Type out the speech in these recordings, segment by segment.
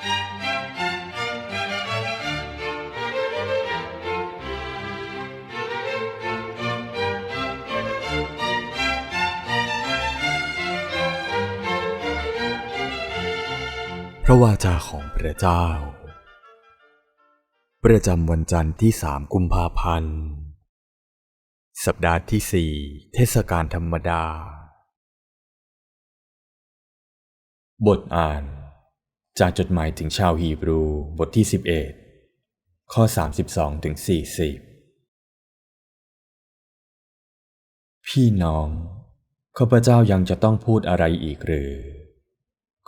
พระวาจาของพระเจ้า ประจำวันจันทร์ที่สามกุมภาพันธ์ สัปดาห์ที่สี่เทศกาลธรรมดา บทอ่าน จากจดหมายถึงชาวฮีบรูบทที่ 11 ข้อ 32ถึง40 พี่น้อง ข้าพเจ้ายังจะต้องพูดอะไรอีกหรือ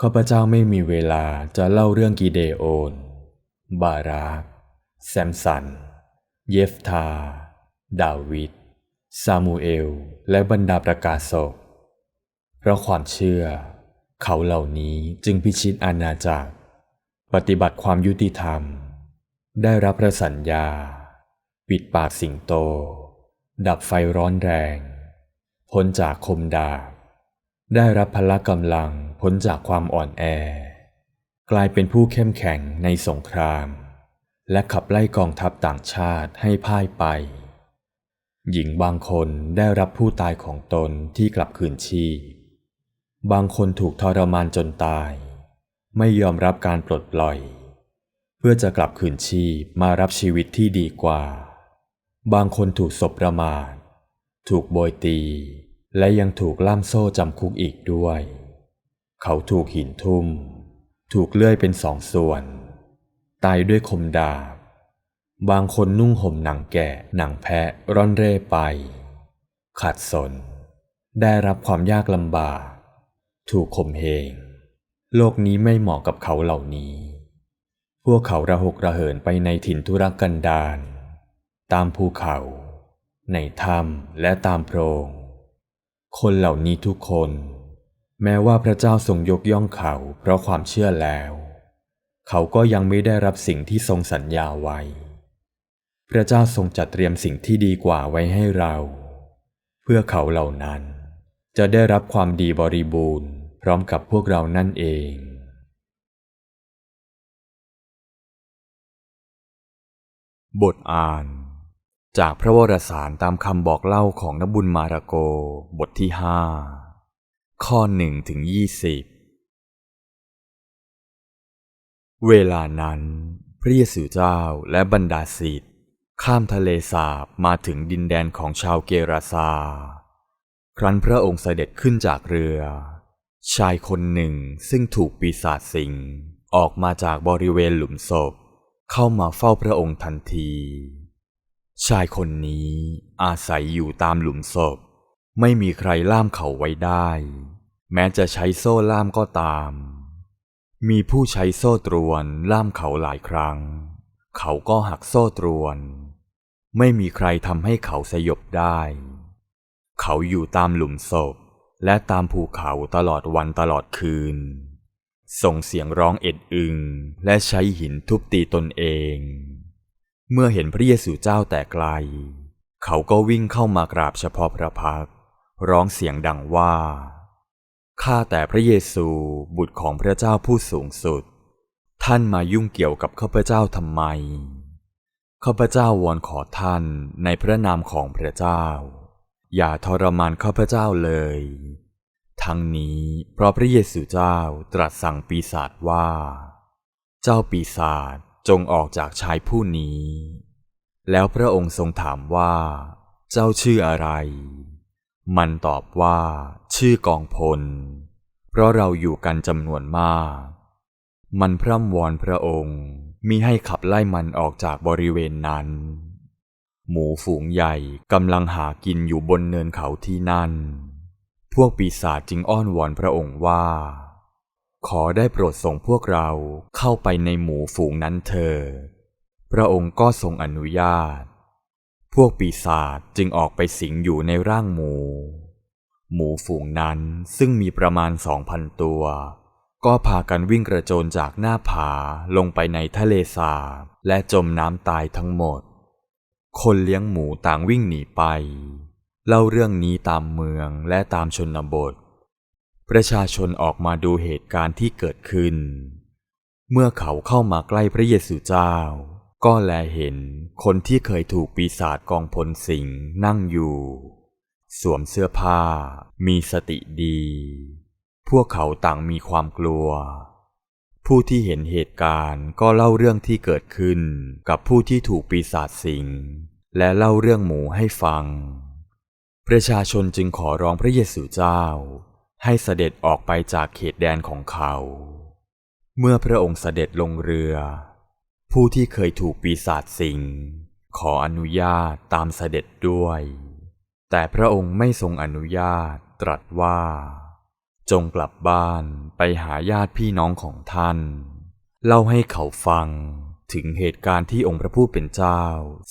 ข้าพเจ้าไม่มีเวลาจะเล่าเรื่องกิเดโอน บารากแซมสัน เยฟธาดาวิด ซามูเอล และบรรดาประกาศกเพราะความเชื่อ เขาเหล่านี้จึงพิชิตอาณาจักร ปฏิบัติความยุติธรรม ได้รับพระสัญญา ปิดปากสิงโต ดับไฟร้อนแรง พ้นจากคมดาบ ได้รับพละกำลังพ้นจากความอ่อนแอ กลายเป็นผู้เข้มแข็งในสงคราม และขับไล่กองทัพต่างชาติให้พ่ายไป หญิงบางคนได้รับผู้ตายของตนที่กลับคืนชีพ บางคนถูกทรมานจนตาย ไม่ยอมรับการปลดปล่อย เพื่อจะกลับคืนชีพมารับชีวิตที่ดีกว่า บางคนถูกศพประมาท ถูกโบยตี และยังถูกล่ามโซ่จำคุกอีกด้วย เขาถูกหินทุ่ม ถูกเลื่อยเป็นสองส่วน ตายด้วยคมดาบ บางคนนุ่งห่มหนังแกะหนังแพะร่อนเร่ไปขัดสน ได้รับความยากลำบาก ถูกข่มเหงโลกนี้ไม่เหมาะกับเขาเหล่านี้ พวกเขาระหกระเหินไปในถิ่นทุรกันดารตามภูเขา ในถ้ำและตามโพรง คนเหล่านี้ทุกคน แม้ว่าพระเจ้าทรงยกย่องเขาเพราะความเชื่อแล้ว เขาก็ยังไม่ได้รับสิ่งที่ทรงสัญญาไว้ พระเจ้าทรงจัดเตรียมสิ่งที่ดีกว่าไว้ให้เรา เพื่อเขาเหล่านั้นจะได้รับความดีบริบูรณ์ พร้อมกับพวกเรานั่นเองบทอ่าน จากพระวรสารตามคำบอกเล่าของนบุญมาระโกบทที่ห้าข้อหนึ่งถึงยี่สิบเวลานั้น พระเยซูเจ้าและบรรดาศิษย์ข้ามทะเลสาบมาถึงดินแดนของชาวเกราซา ครั้นพระองค์เสด็จขึ้นจากเรือ ชายคนหนึ่งซึ่งถูกปีศาจสิงออกมาจากบริเวณหลุมศพ เข้ามาเฝ้าพระองค์ทันที ชายคนนี้อาศัยอยู่ตามหลุมศพ ไม่มีใครล่ามเขาไว้ได้ แม้จะใช้โซ่ล่ามก็ตาม มีผู้ใช้โซ่ตรวนล่ามเขาหลายครั้ง เขาก็หักโซ่ตรวน ไม่มีใครทำให้เขาสยบได้ เขาอยู่ตามหลุมศพ และตามภูเขาตลอดวันตลอดคืน ส่งเสียงร้องเอ็ดอึง และใช้หินทุบตีตนเอง เมื่อเห็นพระเยซูเจ้าแต่ไกล เขาก็วิ่งเข้ามากราบเฉพาะพระพักร์ร้องเสียงดังว่า ข้าแต่พระเยซูบุตรของพระเจ้าผู้สูงสุด ท่านมายุ่งเกี่ยวกับข้าพเจ้าทำไม ข้าพเจ้าวอนขอท่านในพระนามของพระเจ้า อย่าทรมานข้าพเจ้าเลย ทั้งนี้เพราะพระเยซูเจ้าตรัสสั่งปีศาจว่า เจ้าปีศาจจงออกจากชายผู้นี้ แล้วพระองค์ทรงถามว่า เจ้าชื่ออะไร มันตอบว่า ชื่อกองพล เพราะเราอยู่กันจำนวนมาก มันพร่ำวอนพระองค์มิให้ขับไล่มันออกจากบริเวณนั้น หมูฝูงใหญ่กำลังหากินอยู่บนเนินเขาที่นั่น พวกปีศาจจึงอ้อนวอนพระองค์ว่า ขอได้โปรดส่งพวกเราเข้าไปในหมูฝูงนั้นเถิดพระองค์ก็ทรงอนุญาต พวกปีศาจจึงออกไปสิงอยู่ในร่างหมู หมูฝูงนั้นซึ่งมีประมาณสองพันตัว ก็พากันวิ่งกระโจนจากหน้าผาลงไปในทะเลสาบและจมน้ำตายทั้งหมด คนเลี้ยงหมูต่างวิ่งหนีไป เล่าเรื่องนี้ตามเมืองและตามชนบท ประชาชนออกมาดูเหตุการณ์ที่เกิดขึ้น เมื่อเขาเข้ามาใกล้พระเยซูเจ้า ก็แลเห็นคนที่เคยถูกปีศาจกองพลสิงนั่งอยู่ สวมเสื้อผ้า มีสติดี พวกเขาต่างมีความกลัว ผู้ที่เห็นเหตุการณ์ก็เล่าเรื่องที่เกิดขึ้น กับผู้ที่ถูกปีศาจสิง และเล่าเรื่องหมูให้ฟัง ประชาชนจึงขอร้องพระเยซูเจ้า ให้เสด็จออกไปจากเขตแดนของเขา เมื่อพระองค์เสด็จลงเรือ ผู้ที่เคยถูกปีศาจสิง ขออนุญาตตามเสด็จด้วย แต่พระองค์ไม่ทรงอนุญาตตรัสว่า จงกลับบ้านไปหาญาติพี่น้องของท่าน เล่าให้เขาฟังถึงเหตุการณ์ที่องค์พระผู้เป็นเจ้า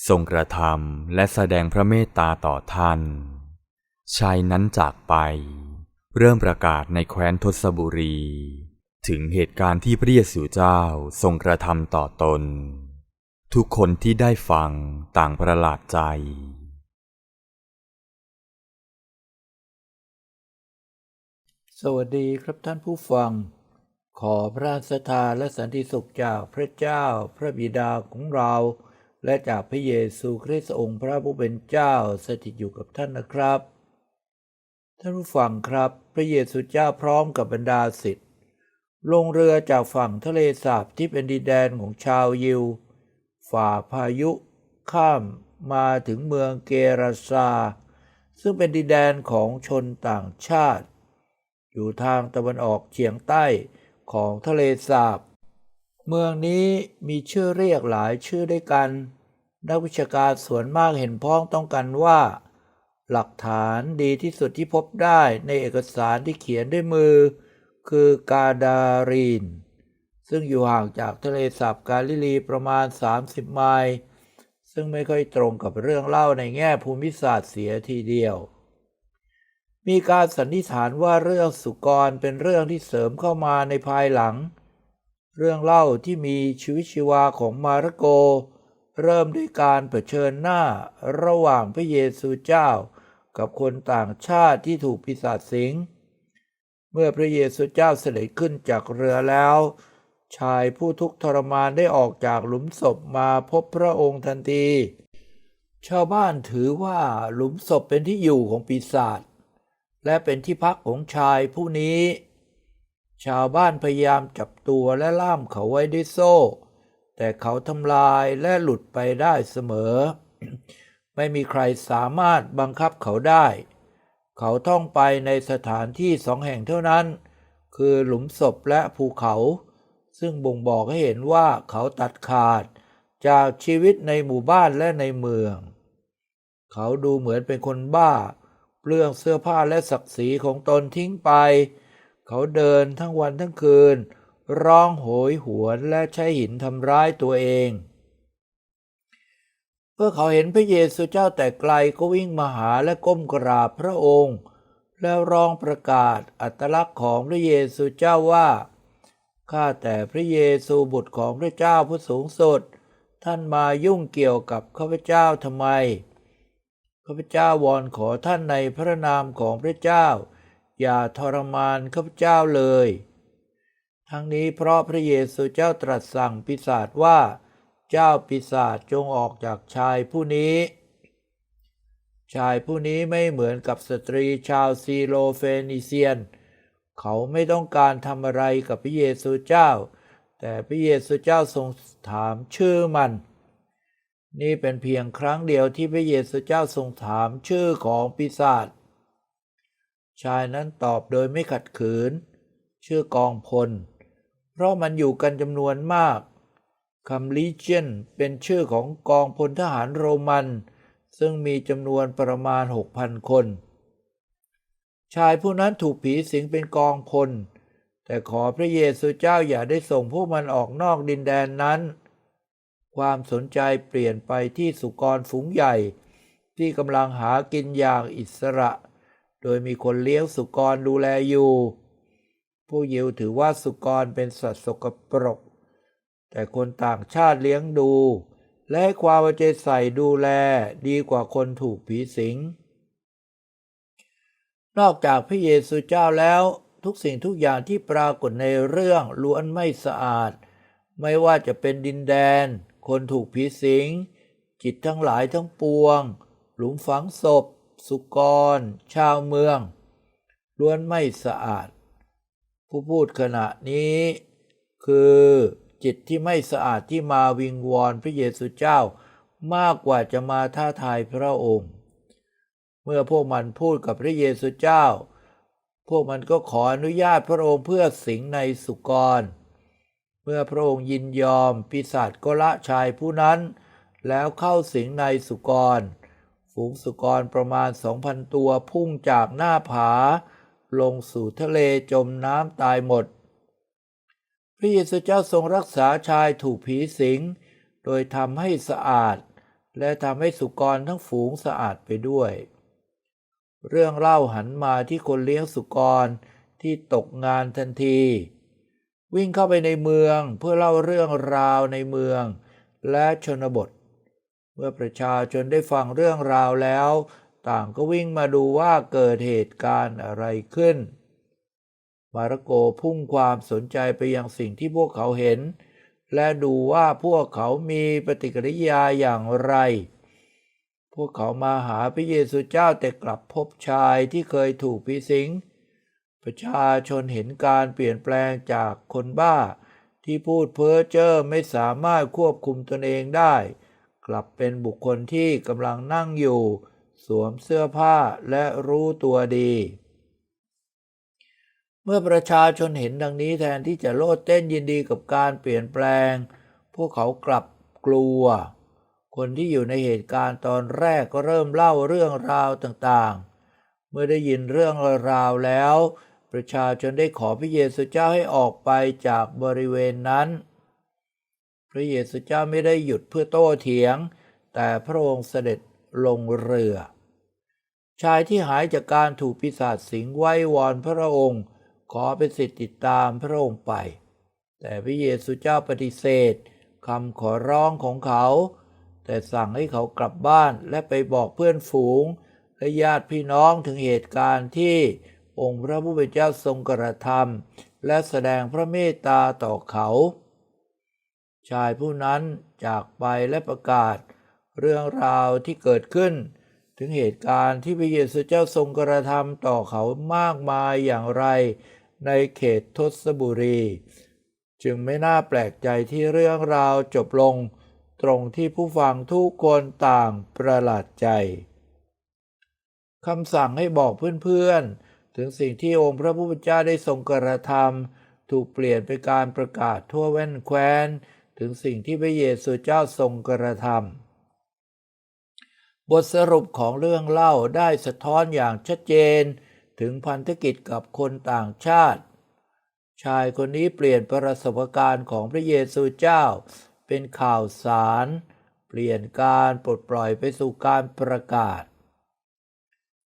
ทรงกระทำและแสดงพระเมตตาต่อท่าน ชายนั้นจากไป เริ่มประกาศในแคว้นทศบุรี ถึงเหตุการณ์ที่พระเยซูเจ้าทรงกระทำต่อตน ทุกคนที่ได้ฟังต่างประหลาดใจ สวัสดีครับท่านผู้ฟัง ขอพระราชทานและสันติสุขจากพระเจ้าพระบิดาของเรา และจากพระเยซูคริสต์องค์พระผู้เป็นเจ้าสถิตอยู่กับท่านนะครับ ท่านผู้ฟังครับ พระเยซูเจ้าพร้อมกับบรรดาศิษย์ลงเรือจากฝั่งทะเลสาบที่เป็นดินแดนของชาวยิว ฝ่าพายุ ข้ามมาถึงเมืองเกราซา ซึ่งเป็นดินแดนของชนต่างชาติ อยู่ทางตะวันออกเฉียงใต้ของทะเลสาบ เมืองนี้มีชื่อเรียกหลายชื่อด้วยกัน นักวิชาการส่วนมากเห็นพ้องต้องกันว่า หลักฐานดีที่สุดที่พบได้ในเอกสารที่เขียนด้วยมือ คือกาดารีน ซึ่งอยู่ห่างจากทะเลสาบกาลิลีประมาณ 30 ไมล์ซึ่งไม่ค่อยตรงกับเรื่องเล่าในแง่ภูมิศาสตร์เสียทีเดียว มีการสันนิษฐานว่าเรื่องสุกรเป็นเรื่องที่เสริมเข้ามาในภายหลัง เรื่องเล่าที่มีชีวิตชีวาของมาระโก เริ่มด้วยการเผชิญหน้าระหว่างพระเยซูเจ้า กับคนต่างชาติที่ถูกปีศาจสิง เมื่อพระเยซูเจ้าเสด็จขึ้นจากเรือแล้ว ชายผู้ทุกข์ทรมานได้ออกจากหลุมศพมาพบพระองค์ทันที ชาวบ้านถือว่าหลุมศพเป็นที่อยู่ของปีศาจ และเป็นที่พักของชายผู้นี้ ชาวบ้านพยายามจับตัวและล่ามเขาไว้ด้วยโซ่ แต่เขาทำลายและหลุดไปได้เสมอ ไม่มีใครสามารถบังคับเขาได้ เขาท่องไปในสถานที่สองแห่งเท่านั้น คือหลุมศพและภูเขา ซึ่งบ่งบอกให้เห็นว่าเขาตัดขาดจากชีวิตในหมู่บ้านและในเมือง เขาดูเหมือนเป็นคนบ้า เปลืองเสื้อผ้าและศักดิ์ศรีของตนทิ้งไป เขาเดินทั้งวันทั้งคืน ร้องโหยหวนและใช้หินทำร้ายตัวเอง เมื่อเขาเห็นพระเยซูเจ้าแต่ไกลก็วิ่งมาหาและก้มกราบพระองค์ แล้วร้องประกาศอัตลักษณ์ของพระเยซูเจ้าว่าข้าแต่พระเยซูบุตรของพระเจ้าผู้สูงสุด ท่านมายุ่งเกี่ยวกับข้าพเจ้าทำไม ข้าพเจ้าวอนขอท่านในพระนามของพระเจ้า อย่าทรมานข้าพเจ้าเลย ทั้งนี้เพราะพระเยซูเจ้าตรัสสั่งปีศาจว่า เจ้าปีศาจจงออกจากชายผู้นี้ ชายผู้นี้ไม่เหมือนกับสตรีชาวซีโลเฟนิเซียน เขาไม่ต้องการทำอะไรกับพระเยซูเจ้า แต่พระเยซูเจ้าทรงถามชื่อมัน นี่เป็นเพียงครั้งเดียวที่พระเยซูเจ้าทรงถามชื่อของปีศาจ ชายนั้นตอบโดยไม่ขัดขืน ชื่อกองพล เพราะมันอยู่กันจำนวนมากคำลีเจียนเป็นชื่อของกองพลทหารโรมัน ซึ่งมีจำนวนประมาณ 6,000 คน ชายผู้นั้นถูกผีสิงเป็นกองพล แต่ขอพระเยซูเจ้าอย่าได้ส่งพวกมันออกนอกดินแดนนั้น ความสนใจเปลี่ยนไปที่สุกรฝูงใหญ่ ที่กำลังหากินอย่างอิสระ โดยมีคนเลี้ยงสุกรดูแลอยู่ ผู้ยิวถือว่าสุกรเป็นสัตว์สกปรก แต่คนต่างชาติเลี้ยงดู และความเอาใจใส่ดูแลดีกว่าคนถูกผีสิง นอกจากพระเยซูเจ้าแล้วทุกสิ่งทุกอย่างที่ปรากฏในเรื่องล้วนไม่สะอาด ไม่ว่าจะเป็นดินแดน คนถูกผีสิง จิตทั้งหลายทั้งปวง หลุมฝังศพ สุกร ชาวเมือง ล้วนไม่สะอาด ผู้พูดขณะนี้ คือจิตที่ไม่สะอาดที่มาวิงวอนพระเยซูเจ้ามากกว่าจะมาท้าทายพระองค์ เมื่อพวกมันพูดกับพระเยซูเจ้า พวกมันก็ขออนุญาตพระองค์เพื่อสิงในสุกร เมื่อพระองค์ยินยอมปีศาจก็ละชายผู้นั้น แล้วเข้าสิงในสุกร ฝูงสุกรประมาณสองพันตัวพุ่งจากหน้าผา ลงสู่ทะเลจมน้ำตายหมด พระเยซูเจ้าทรงรักษาชายถูกผีสิง โดยทำให้สะอาด และทำให้สุกรทั้งฝูงสะอาดไปด้วย เรื่องเล่าหันมาที่คนเลี้ยงสุกรที่ตกงานทันที วิ่งเข้าไปในเมืองเพื่อเล่าเรื่องราวในเมือง และชนบท เมื่อประชาชนได้ฟังเรื่องราวแล้ว ต่างก็วิ่งมาดูว่าเกิดเหตุการณ์อะไรขึ้น มาระโกพุ่งความสนใจไปยังสิ่งที่พวกเขาเห็น และดูว่าพวกเขามีปฏิกิริยาอย่างไร พวกเขามาหาพระเยซูเจ้าแต่กลับพบชายที่เคยถูกผีสิง ประชาชนเห็นการเปลี่ยนแปลงจากคนบ้า ที่พูดเพ้อเจ้อไม่สามารถควบคุมตนเองได้ กลับเป็นบุคคลที่กำลังนั่งอยู่ สวมเสื้อผ้าและรู้ตัวดี เมื่อประชาชนเห็นดังนี้แทนที่จะโลดเต้นยินดีกับการเปลี่ยนแปลง พวกเขากลับกลัว คนที่อยู่ในเหตุการณ์ตอนแรกก็เริ่มเล่าเรื่องราวต่างๆ เมื่อได้ยินเรื่องราวแล้ว ประชาชนได้ขอพระเยซูเจ้าให้ออกไปจากบริเวณนั้น พระเยซูเจ้าไม่ได้หยุดเพื่อโต้เถียง แต่พระองค์เสด็จลงเรือ ชายที่หายจากการถูกปีศาจสิงไว้วอนพระองค์ ขอเป็นสิทธิติดตามพระองค์ไป แต่พระเยซูเจ้าปฏิเสธคำขอร้องของเขา แต่สั่งให้เขากลับบ้านและไปบอกเพื่อนฝูงและญาติพี่น้องถึงเหตุการณ์ที่ องค์พระผู้เป็นเจ้าทรงกระทำและแสดงพระเมตตาต่อเขา ชายผู้นั้นจากไปและประกาศ เรื่องราวที่เกิดขึ้น ถึงเหตุการณ์ที่พระเยซูเจ้าทรงกระทำต่อเขามากมายอย่างไรในเขตทศบุรี จึงไม่น่าแปลกใจที่เรื่องราวจบลง ตรงที่ผู้ฟังทุกคนต่างประหลาดใจคำสั่งให้บอกเพื่อนๆ ถึงสิ่งที่องค์พระผู้เป็นเจ้าได้ทรงกระทำถูกเปลี่ยนเป็นการประกาศทั่วแว่นแคว้น ถึงสิ่งที่พระเยซูเจ้าทรงกระทำบทสรุปของเรื่องเล่าได้สะท้อนอย่างชัดเจน ถึงพันธกิจกับคนต่างชาติ ชายคนนี้เปลี่ยนประสบการณ์ของพระเยซูเจ้า เป็นข่าวสาร เปลี่ยนการปลดปล่อยไปสู่การประกาศ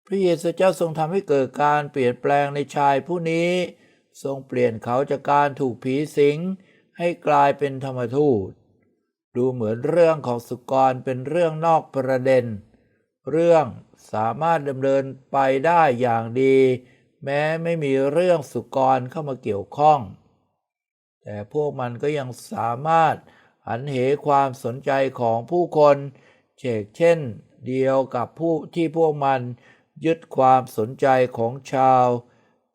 พระเยซูเจ้าทรงทำให้เกิดการเปลี่ยนแปลงในชายผู้นี้ ทรงเปลี่ยนเขาจากการถูกผีสิง ให้กลายเป็นธรรมทูต ดูเหมือนเรื่องของสุกรเป็นเรื่องนอกประเด็น เรื่องสามารถดำเนินไปได้อย่างดี แม้ไม่มีเรื่องสุกรเข้ามาเกี่ยวข้อง แต่พวกมันก็ยังสามารถหันเหความสนใจของผู้คนเชกเช่นเดียวกับผู้ที่พวกมัน ยึดความสนใจของชาว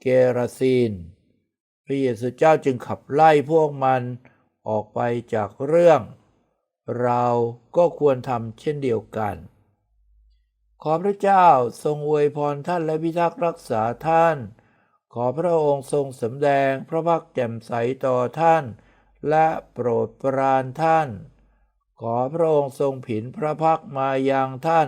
เกราซีน พระเยซูเจ้าจึงขับไล่พวกมันออกไปจากเรื่อง เราก็ควรทำเช่นเดียวกัน ขอพระเจ้าทรงอวยพรท่านและพิทักษ์รักษาท่าน ขอพระองค์ทรงสำแดงพระพักตร์แจ่มใสต่อท่าน และโปรดปรานท่าน ขอพระองค์ทรงผินพระพักมายังท่าน